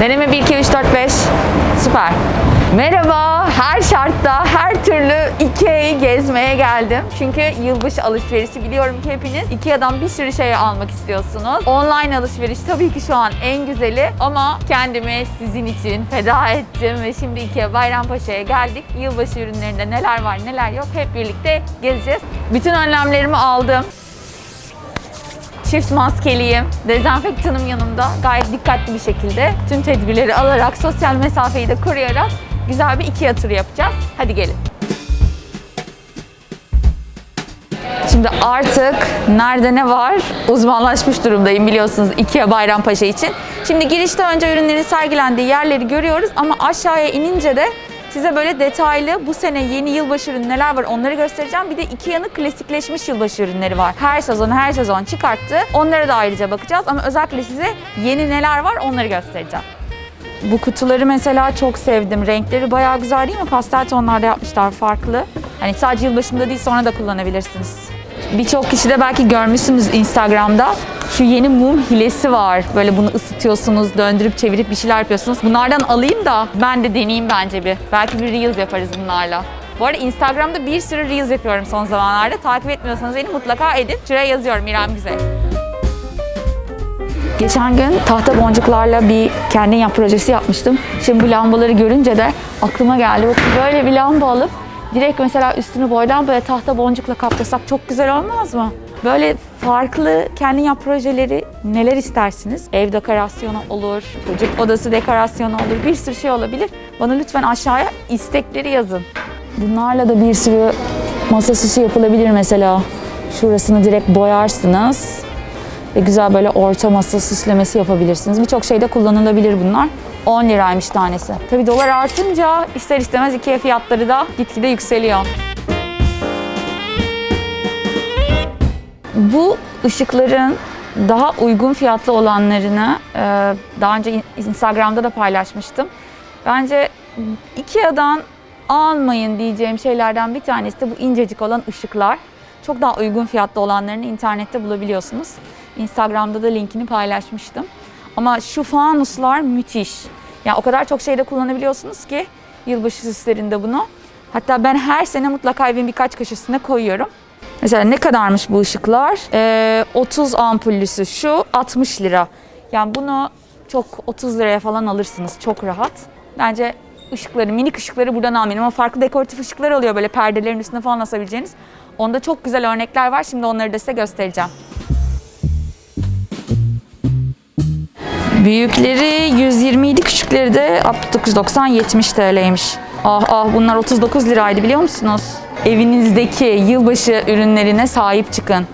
Deneme 1, 2, 3, 4, 5. Süper. Merhaba. Her şartta, her türlü Ikea'yı gezmeye geldim. Çünkü yılbaşı alışverişi biliyorum ki hepiniz Ikea'dan bir sürü şey almak istiyorsunuz. Online alışveriş tabii ki şu an en güzeli ama kendimi sizin için feda ettim ve şimdi Ikea Bayrampaşa'ya geldik. Yılbaşı ürünlerinde neler var neler yok hep birlikte gezeceğiz. Bütün önlemlerimi aldım. Çift maskeliyim. Dezenfektanım yanımda. Gayet dikkatli bir şekilde tüm tedbirleri alarak, sosyal mesafeyi de koruyarak güzel bir Ikea turu yapacağız. Hadi gelin. Şimdi artık nerede ne var uzmanlaşmış durumdayım biliyorsunuz Ikea Bayrampaşa için. Şimdi girişte önce ürünlerin sergilendiği yerleri görüyoruz ama aşağıya inince de size böyle detaylı bu sene yeni yılbaşı ürünü var onları göstereceğim. Bir de Ikea'nın klasikleşmiş yılbaşı ürünleri var. Her sezon her sezon çıkarttı. Onlara da ayrıca bakacağız ama özellikle size yeni neler var onları göstereceğim. Bu kutuları mesela çok sevdim. Renkleri bayağı güzel değil mi? Pastel tonlarda yapmışlar farklı. Hani sadece yılbaşında değil sonra da kullanabilirsiniz. Birçok kişi de belki görmüşsünüz Instagram'da. Şu yeni mum hilesi var. Böyle bunu ısıtıyorsunuz, döndürüp çevirip bir şeyler yapıyorsunuz. Bunlardan alayım da ben de deneyeyim bence bir. Belki bir Reels yaparız bunlarla. Bu arada Instagram'da bir sürü Reels yapıyorum son zamanlarda. Takip etmiyorsanız beni mutlaka edin. Şuraya yazıyorum İrem Güzel. Geçen gün tahta boncuklarla bir kendin yap projesi yapmıştım. Şimdi bu lambaları görünce de aklıma geldi. Bakın böyle bir lamba alıp direkt mesela üstünü boydan böyle tahta boncukla kaplasak çok güzel olmaz mı? Böyle farklı kendin yap projeleri neler istersiniz? Ev dekorasyonu olur, çocuk odası dekorasyonu olur, bir sürü şey olabilir. Bana lütfen aşağıya istekleri yazın. Bunlarla da bir sürü masa süsü yapılabilir mesela. Şurasını direkt boyarsınız ve güzel böyle orta masa süslemesi yapabilirsiniz. Birçok şeyde kullanılabilir bunlar. 10 liraymış tanesi. Tabi dolar artınca ister istemez ikiye fiyatları da gitgide yükseliyor. Bu ışıkların daha uygun fiyatlı olanlarını e, daha önce Instagram'da da paylaşmıştım. Bence Ikea'dan almayın diyeceğim şeylerden bir tanesi de bu incecik olan ışıklar. Çok daha uygun fiyatlı olanlarını internette bulabiliyorsunuz. Instagram'da da linkini paylaşmıştım. Ama şu fanuslar müthiş. Yani o kadar çok şeyde kullanabiliyorsunuz ki yılbaşı süslerinde bunu. Hatta ben her sene mutlaka evin birkaç köşesine koyuyorum. Mesela ne kadarmış bu ışıklar? Ee, 30 ampullüsü şu 60 lira. Yani bunu çok 30 liraya falan alırsınız çok rahat. Bence ışıkları, minik ışıkları buradan almayın ama farklı dekoratif ışıklar oluyor böyle perdelerin üstüne falan asabileceğiniz. Onda çok güzel örnekler var. Şimdi onları da size göstereceğim. Büyükleri 120 idi, küçükleri de 69.90-70 TL'ymiş. Ah ah bunlar 39 liraydı biliyor musunuz? Evinizdeki yılbaşı ürünlerine sahip çıkın.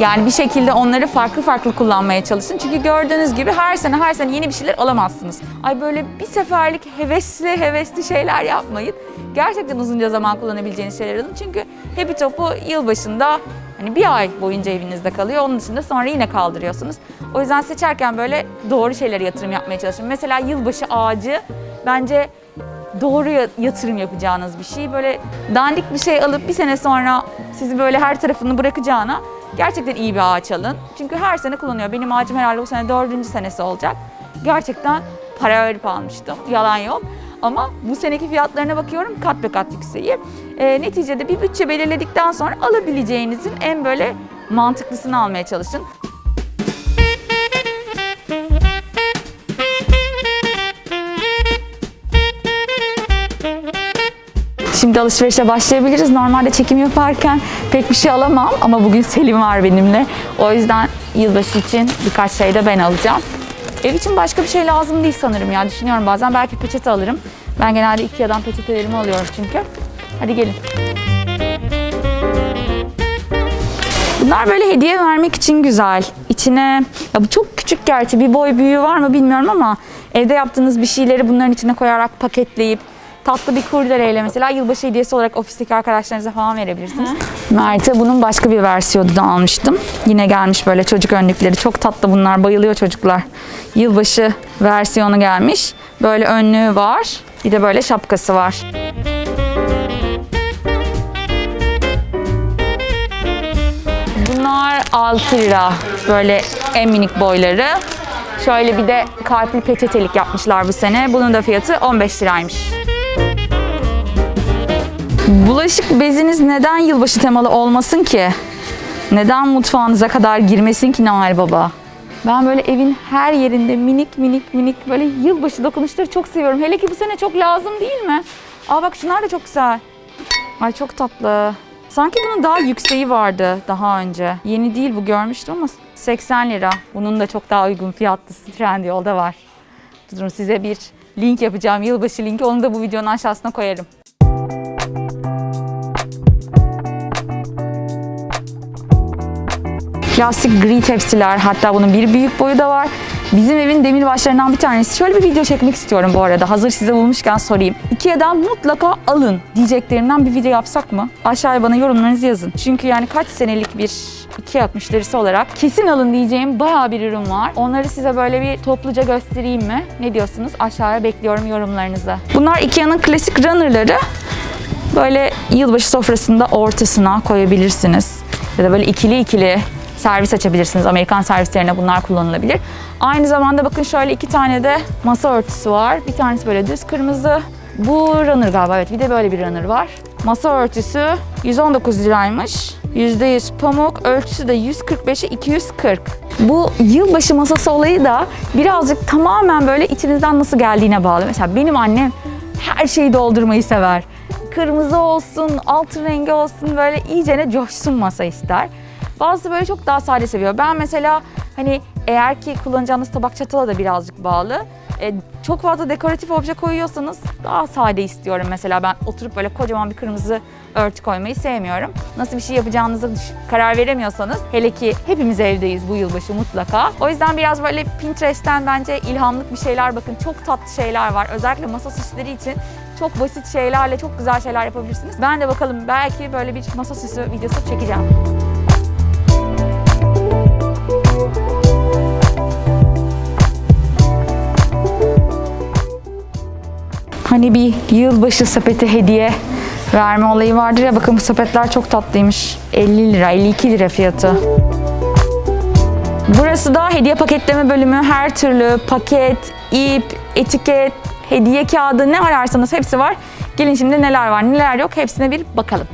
Yani bir şekilde onları farklı farklı kullanmaya çalışın. Çünkü gördüğünüz gibi her sene her sene yeni bir şeyler alamazsınız. Ay böyle bir seferlik hevesli hevesli şeyler yapmayın. Gerçekten uzunca zaman kullanabileceğiniz şeyler alın. Çünkü Happy Top'u yılbaşında Hani bir ay boyunca evinizde kalıyor. Onun dışında sonra yine kaldırıyorsunuz. O yüzden seçerken böyle doğru şeylere yatırım yapmaya çalışın. Mesela yılbaşı ağacı bence doğru ya- yatırım yapacağınız bir şey. Böyle dandik bir şey alıp bir sene sonra sizi böyle her tarafını bırakacağına gerçekten iyi bir ağaç alın. Çünkü her sene kullanıyor. Benim ağacım herhalde bu sene dördüncü senesi olacak. Gerçekten para verip almıştım. Yalan yok. Ama bu seneki fiyatlarına bakıyorum kat be kat yükseği. Ee, neticede bir bütçe belirledikten sonra alabileceğinizin en böyle mantıklısını almaya çalışın. Şimdi alışverişe başlayabiliriz. Normalde çekim yaparken pek bir şey alamam ama bugün Selim var benimle. O yüzden yılbaşı için birkaç şey de ben alacağım. Ev için başka bir şey lazım değil sanırım ya. Düşünüyorum bazen belki peçete alırım. Ben genelde Ikea'dan peçetelerimi alıyorum çünkü. Hadi gelin. Bunlar böyle hediye vermek için güzel. İçine, ya bu çok küçük gerçi bir boy büyüğü var mı bilmiyorum ama evde yaptığınız bir şeyleri bunların içine koyarak paketleyip tatlı bir kurdeleyle mesela yılbaşı hediyesi olarak ofisteki arkadaşlarınıza falan verebilirsiniz. Mert'e bunun başka bir versiyonu da almıştım. Yine gelmiş böyle çocuk önlükleri. Çok tatlı bunlar. Bayılıyor çocuklar. Yılbaşı versiyonu gelmiş. Böyle önlüğü var. Bir de böyle şapkası var. Bunlar 6 lira. Böyle en minik boyları. Şöyle bir de kalpli peçetelik yapmışlar bu sene. Bunun da fiyatı 15 liraymış. Bulaşık beziniz neden yılbaşı temalı olmasın ki? Neden mutfağınıza kadar girmesin ki Noel Baba? Ben böyle evin her yerinde minik minik minik böyle yılbaşı dokunuşları çok seviyorum. Hele ki bu sene çok lazım değil mi? Aa bak şunlar da çok güzel. Ay çok tatlı. Sanki bunun daha yükseği vardı daha önce. Yeni değil bu görmüştüm ama 80 lira. Bunun da çok daha uygun fiyatlısı Trendyol'da var. Durun size bir link yapacağım. Yılbaşı linki. Onu da bu videonun aşağısına koyarım. Plastik gri tepsiler hatta bunun bir büyük boyu da var. Bizim evin demirbaşlarından bir tanesi. Şöyle bir video çekmek istiyorum bu arada. Hazır size bulmuşken sorayım. Ikea'dan mutlaka alın diyeceklerimden bir video yapsak mı? Aşağıya bana yorumlarınızı yazın. Çünkü yani kaç senelik bir Ikea müşterisi olarak kesin alın diyeceğim bayağı bir ürün var. Onları size böyle bir topluca göstereyim mi? Ne diyorsunuz? Aşağıya bekliyorum yorumlarınızı. Bunlar Ikea'nın klasik runnerları. Böyle yılbaşı sofrasında ortasına koyabilirsiniz. Ya da böyle ikili ikili servis açabilirsiniz. Amerikan servislerine bunlar kullanılabilir. Aynı zamanda bakın şöyle iki tane de masa örtüsü var. Bir tanesi böyle düz kırmızı. Bu runner galiba evet bir de böyle bir runner var. Masa örtüsü 119 liraymış. %100 pamuk, ölçüsü de 145'e 240. Bu yılbaşı masası olayı da birazcık tamamen böyle içinizden nasıl geldiğine bağlı. Mesela benim annem her şeyi doldurmayı sever. Kırmızı olsun, altın rengi olsun böyle iyicene coşsun masa ister. Bazısı böyle çok daha sade seviyor. Ben mesela hani eğer ki kullanacağınız tabak çatala da birazcık bağlı. E, çok fazla dekoratif obje koyuyorsanız daha sade istiyorum mesela. Ben oturup böyle kocaman bir kırmızı örtü koymayı sevmiyorum. Nasıl bir şey yapacağınızı karar veremiyorsanız hele ki hepimiz evdeyiz bu yılbaşı mutlaka. O yüzden biraz böyle Pinterest'ten bence ilhamlık bir şeyler bakın. Çok tatlı şeyler var. Özellikle masa süsleri için çok basit şeylerle çok güzel şeyler yapabilirsiniz. Ben de bakalım belki böyle bir masa süsü videosu çekeceğim. Hani bir yılbaşı sepeti hediye verme olayı vardır ya bakın bu sepetler çok tatlıymış. 50 lira, 52 lira fiyatı. Burası da hediye paketleme bölümü. Her türlü paket, ip, etiket, hediye kağıdı ne ararsanız hepsi var. Gelin şimdi neler var neler yok hepsine bir bakalım.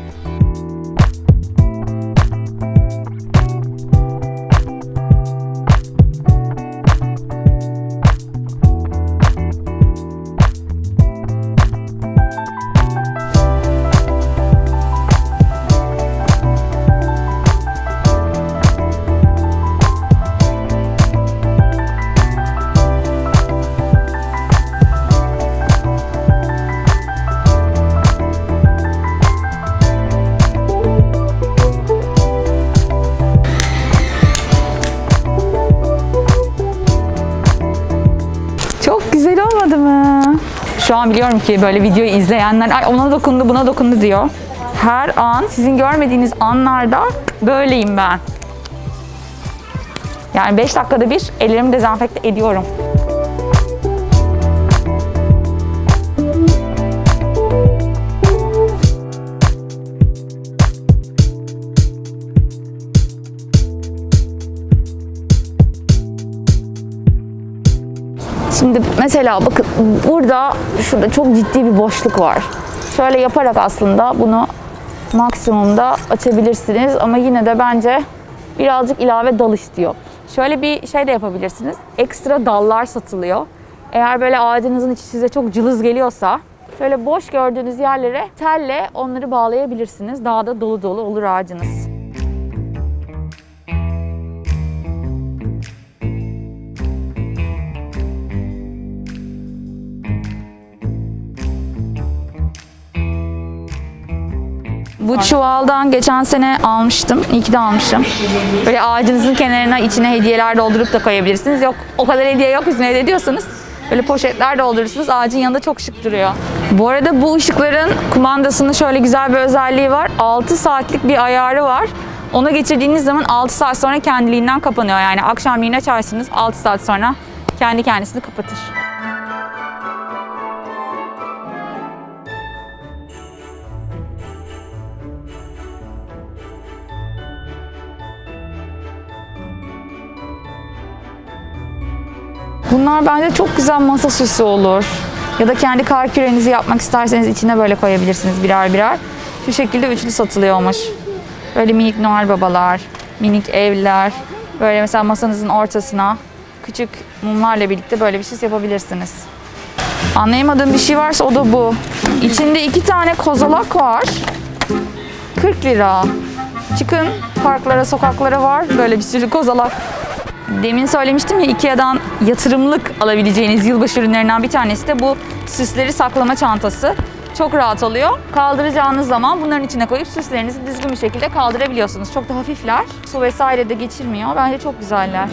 An biliyorum ki böyle videoyu izleyenler ay ona dokundu buna dokundu diyor. Her an sizin görmediğiniz anlarda böyleyim ben. Yani 5 dakikada bir ellerimi dezenfekte ediyorum. Mesela bakın burada şurada çok ciddi bir boşluk var. Şöyle yaparak aslında bunu maksimumda açabilirsiniz ama yine de bence birazcık ilave dal istiyor. Şöyle bir şey de yapabilirsiniz. Ekstra dallar satılıyor. Eğer böyle ağacınızın içi size çok cılız geliyorsa şöyle boş gördüğünüz yerlere telle onları bağlayabilirsiniz. Daha da dolu dolu olur ağacınız. Bu çuvaldan geçen sene almıştım. İyi ki de almışım. Böyle ağacınızın kenarına içine hediyeler doldurup da koyabilirsiniz. Yok o kadar hediye yok bizim evde diyorsanız böyle poşetler doldurursunuz. Ağacın yanında çok şık duruyor. Bu arada bu ışıkların kumandasının şöyle güzel bir özelliği var. 6 saatlik bir ayarı var. Ona geçirdiğiniz zaman 6 saat sonra kendiliğinden kapanıyor. Yani akşamleyin açarsınız 6 saat sonra kendi kendisini kapatır. Bunlar bence çok güzel masa süsü olur. Ya da kendi kar kürenizi yapmak isterseniz içine böyle koyabilirsiniz birer birer. Şu şekilde üçlü satılıyormuş. Böyle minik Noel babalar, minik evler. Böyle mesela masanızın ortasına küçük mumlarla birlikte böyle bir süs yapabilirsiniz. Anlayamadığım bir şey varsa o da bu. İçinde iki tane kozalak var. 40 lira. Çıkın parklara, sokaklara var böyle bir sürü kozalak. Demin söylemiştim ya Ikea'dan yatırımlık alabileceğiniz yılbaşı ürünlerinden bir tanesi de bu süsleri saklama çantası. Çok rahat oluyor. Kaldıracağınız zaman bunların içine koyup süslerinizi düzgün bir şekilde kaldırabiliyorsunuz. Çok da hafifler. Su vesaire de geçirmiyor. Bence çok güzeller.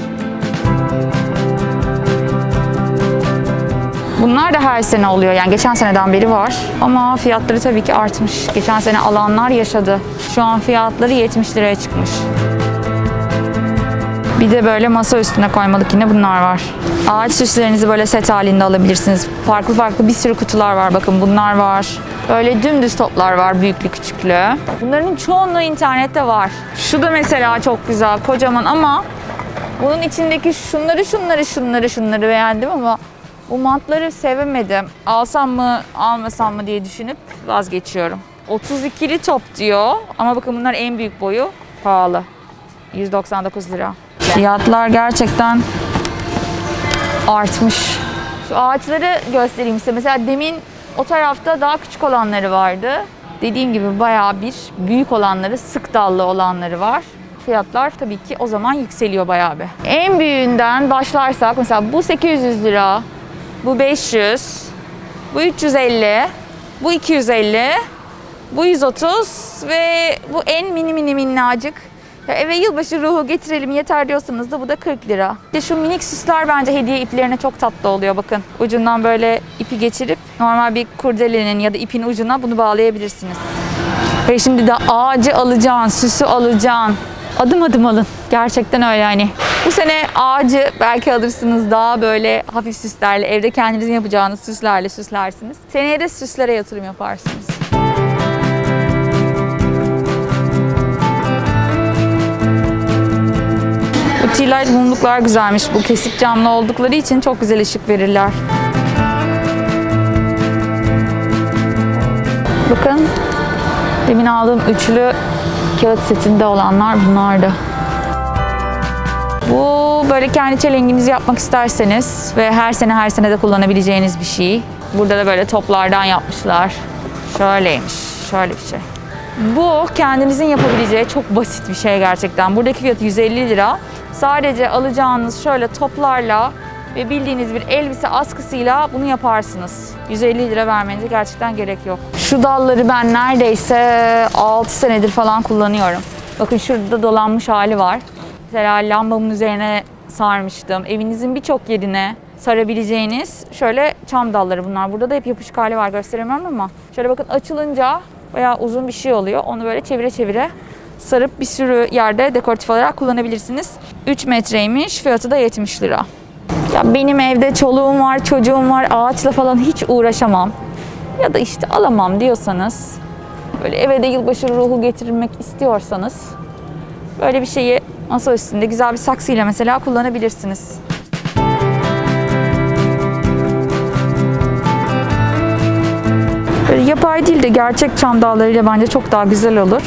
Bunlar da her sene oluyor. Yani geçen seneden beri var. Ama fiyatları tabii ki artmış. Geçen sene alanlar yaşadı. Şu an fiyatları 70 liraya çıkmış. Bir de böyle masa üstüne koymalık yine bunlar var. Ağaç süslerinizi böyle set halinde alabilirsiniz. Farklı farklı bir sürü kutular var bakın bunlar var. Böyle dümdüz toplar var büyüklü küçüklü. Bunların çoğunluğu internette var. Şu da mesela çok güzel kocaman ama bunun içindeki şunları şunları şunları şunları beğendim ama bu mantları sevemedim. Alsam mı almasam mı diye düşünüp vazgeçiyorum. 32'li top diyor ama bakın bunlar en büyük boyu pahalı. 199 lira. Fiyatlar gerçekten artmış. Şu ağaçları göstereyim size. Mesela demin o tarafta daha küçük olanları vardı. Dediğim gibi bayağı bir büyük olanları, sık dallı olanları var. Fiyatlar tabii ki o zaman yükseliyor bayağı bir. En büyüğünden başlarsak mesela bu 800 lira, bu 500, bu 350, bu 250, bu 130 ve bu en mini mini minnacık. Ya eve yılbaşı ruhu getirelim yeter diyorsanız da bu da 40 lira. İşte şu minik süsler bence hediye iplerine çok tatlı oluyor bakın. Ucundan böyle ipi geçirip normal bir kurdelenin ya da ipin ucuna bunu bağlayabilirsiniz. Ve şimdi de ağacı alacaksın, süsü alacaksın. Adım adım alın. Gerçekten öyle yani. Bu sene ağacı belki alırsınız daha böyle hafif süslerle, evde kendinizin yapacağınız süslerle süslersiniz. Seneye de süslere yatırım yaparsınız. Bu tea light mumluklar güzelmiş. Bu kesik camlı oldukları için çok güzel ışık verirler. Bakın demin aldığım üçlü kağıt setinde olanlar bunlardı. Bu böyle kendi çelenginizi yapmak isterseniz ve her sene her sene de kullanabileceğiniz bir şey. Burada da böyle toplardan yapmışlar. Şöyleymiş, şöyle bir şey. Bu kendinizin yapabileceği çok basit bir şey gerçekten. Buradaki fiyatı 150 lira. Sadece alacağınız şöyle toplarla ve bildiğiniz bir elbise askısıyla bunu yaparsınız. 150 lira vermenize gerçekten gerek yok. Şu dalları ben neredeyse 6 senedir falan kullanıyorum. Bakın şurada dolanmış hali var. Mesela lambamın üzerine sarmıştım. Evinizin birçok yerine sarabileceğiniz şöyle çam dalları bunlar. Burada da hep yapışık hali var gösteremiyorum ama şöyle bakın açılınca bayağı uzun bir şey oluyor. Onu böyle çevire çevire sarıp bir sürü yerde dekoratif olarak kullanabilirsiniz. 3 metreymiş. Fiyatı da 70 lira. Ya benim evde çoluğum var, çocuğum var. Ağaçla falan hiç uğraşamam. Ya da işte alamam diyorsanız, böyle eve de yılbaşı ruhu getirmek istiyorsanız böyle bir şeyi masa üstünde güzel bir saksıyla mesela kullanabilirsiniz. Böyle yapay değil de gerçek çam dallarıyla bence çok daha güzel olur.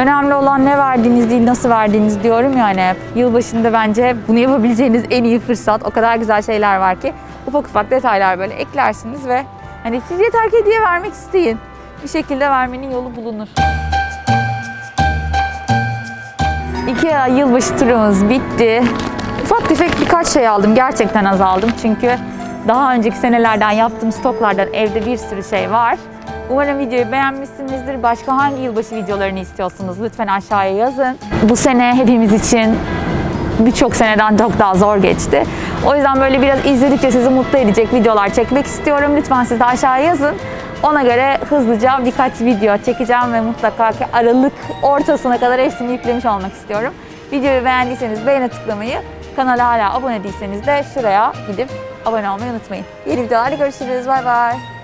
Önemli olan ne verdiğiniz değil nasıl verdiğiniz diyorum yani hep. Yılbaşında bence bunu yapabileceğiniz en iyi fırsat. O kadar güzel şeyler var ki ufak ufak detaylar böyle eklersiniz ve hani siz yeter ki hediye vermek isteyin. Bir şekilde vermenin yolu bulunur. IKEA yılbaşı turumuz bitti. Ufak tefek birkaç şey aldım. Gerçekten az aldım. Çünkü daha önceki senelerden yaptığım stoklardan evde bir sürü şey var. Umarım videoyu beğenmişsinizdir. Başka hangi yılbaşı videolarını istiyorsunuz? Lütfen aşağıya yazın. Bu sene hepimiz için birçok seneden çok daha zor geçti. O yüzden böyle biraz izledikçe sizi mutlu edecek videolar çekmek istiyorum. Lütfen siz de aşağıya yazın. Ona göre hızlıca birkaç video çekeceğim ve mutlaka ki Aralık ortasına kadar hepsini yüklemiş olmak istiyorum. Videoyu beğendiyseniz beğene tıklamayı, kanala hala abone değilseniz de şuraya gidip abone olmayı unutmayın. Yeni videolarda görüşürüz. Bay bay.